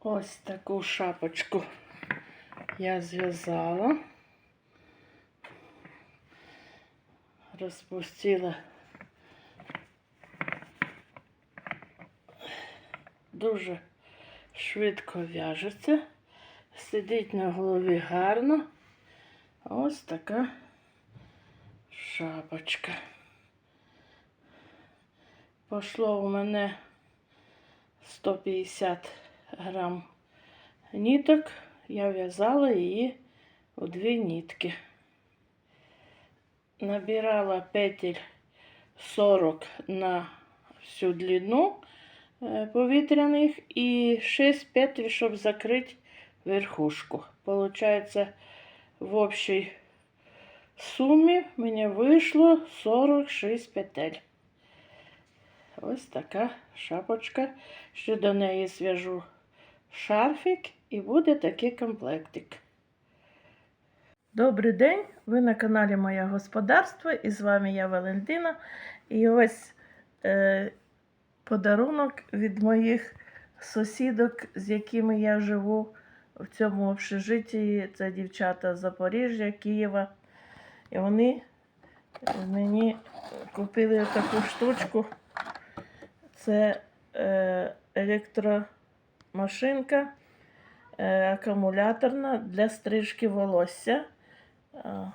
Ось таку шапочку я зв'язала. Розпустила. Дуже швидко в'яжеться. Сидить на голові гарно. Ось така шапочка. Пошло у мене 150 грам ніток. Я в'язала її у дві нитки. Набирала петель 40 на всю длину е, повітряних і 6 петель, щоб закрити верхушку. Получається, в общій сумі мені вийшло 46 петель. Ось така шапочка. Ще до неї зв'яжу шарфік і буде такий комплектик. Добрий день! Ви на каналі Моє Господарство і з вами я Валентина. І ось е, подарунок від моїх сусідок, з якими я живу в цьому общежитті. Це дівчата з Запоріжжя, Києва. І вони мені купили таку штучку. Це е, електромашинка е, акумуляторна для стрижки волосся. Е,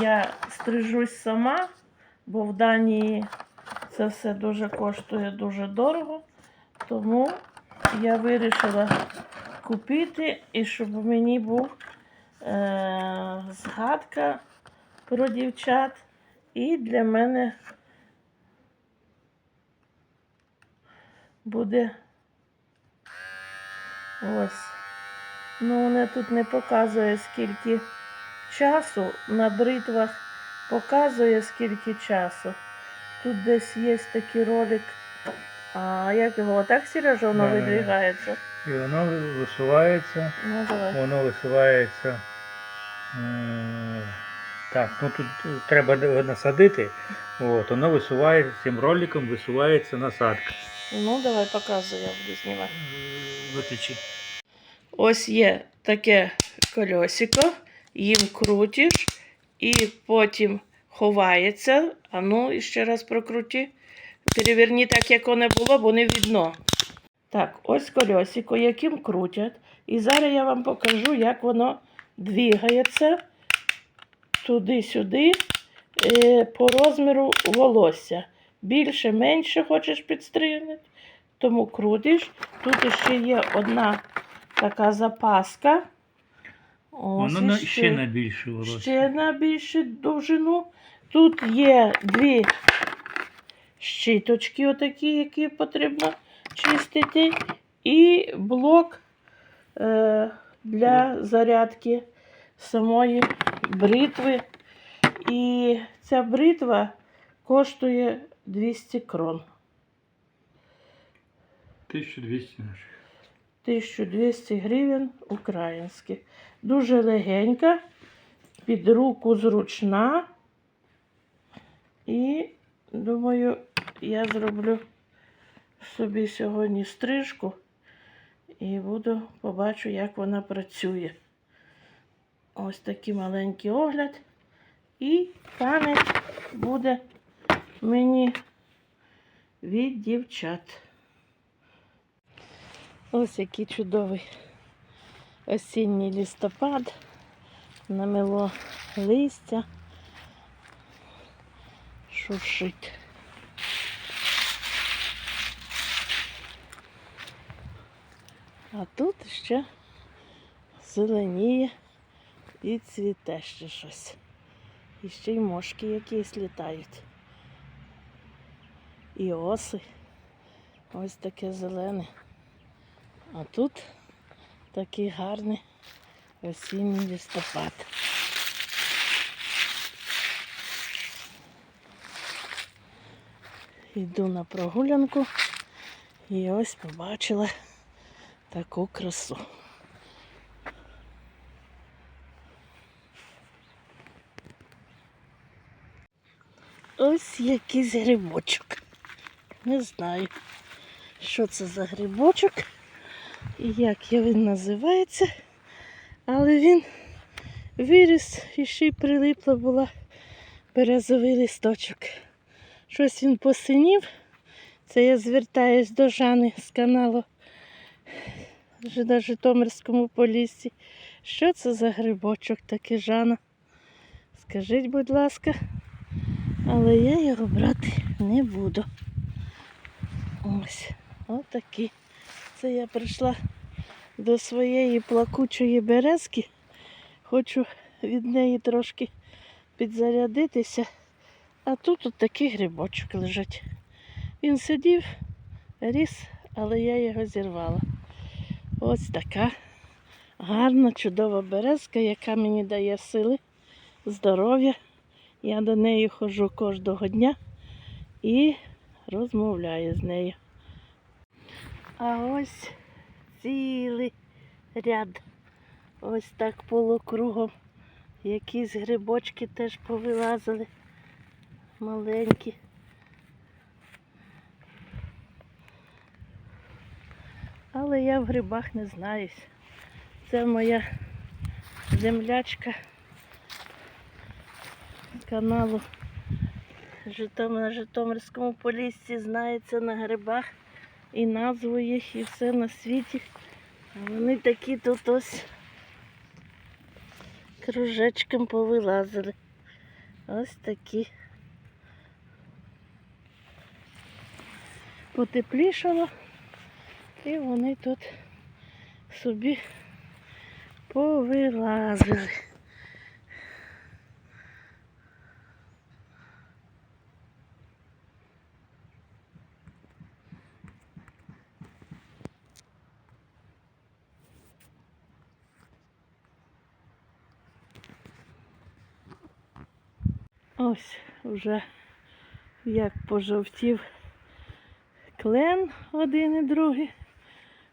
я стрижусь сама, бо в Данії це все дуже коштує дуже дорого. Тому я вирішила купити і щоб мені був е, згадка про дівчат. І для мене буде ось. Ну, вона тут не показує скільки часу. На бритвах показує скільки часу. Тут десь є такий ролик. А як його? Так, Сережа, воно Да-да-да. видвигається? І воно висувається, Ну, давай. воно висувається. е, Так, ну тут треба насадити. От, воно висувається цим роликом, висувається насадка. Ну, давай показуй, я буду знімати. Е, Виключи. Ось є таке кольосико, їм крутиш і потім ховається. А ну, ще раз прокруті. Переверні так, як воно було, бо не видно. Так, ось кольосико, яким крутять. І зараз я вам покажу, як воно двигається туди-сюди е, по розміру волосся. Більше, менше хочеш підстригнути, тому крутиш. Тут ще є одна така запаска. Ось Воно на, іще. ще на більше волосся. Ще на більшу довжину. Тут є дві щіточки, отакі, які потрібно чистити, і блок е, для зарядки самої бритви. І ця бритва коштує 200 крон. 1200 наших. 1200 гривень українських. Дуже легенька, під руку зручна. І думаю, я зроблю собі сьогодні стрижку і буду побачу, як вона працює. Ось такий маленький огляд. І танець буде мені від дівчат. Ось який чудовий осінній листопад. Намело листя. Шуршить. А тут ще зеленіє і цвіте ще щось. І ще й мошки якісь літають. І оси. Ось таке зелене. А тут такий гарний осінній листопад. Йду на прогулянку і ось побачила таку красу. Ось якийсь грибочок. Не знаю, що це за грибочок. І як він називається, але він виріс і ще й прилипла була березовий листочок. Щось він посинів. Це я звертаюсь до Жани з каналу на Житомирському полісі. Що це за грибочок такий, Жана? Скажіть, будь ласка, але я його брати не буду. Ось, отакі. Це я прийшла до своєї плакучої березки. Хочу від неї трошки підзарядитися. А тут от такий грибочок лежить. Він сидів, ріс, але я його зірвала. Ось така гарна, чудова березка, яка мені дає сили, здоров'я. Я до неї ходжу кожного дня і розмовляю з нею. А ось цілий ряд. Ось так полукругом. Якісь грибочки теж повилазили. Маленькі. Але я в грибах не знаюсь. Це моя землячка каналу на Житомирському поліссі знається на грибах і назву їх, і все на світі. А вони такі тут ось кружечком повилазили. Ось такі. Потеплішало, і вони тут собі повилазили. Ось вже як пожовтів клен один і другий.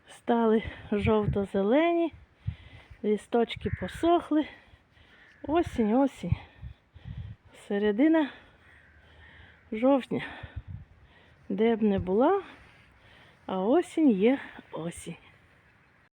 Стали жовто-зелені, лісточки посохли. Осінь, осінь. Середина жовтня. Де б не була, а осінь є осінь.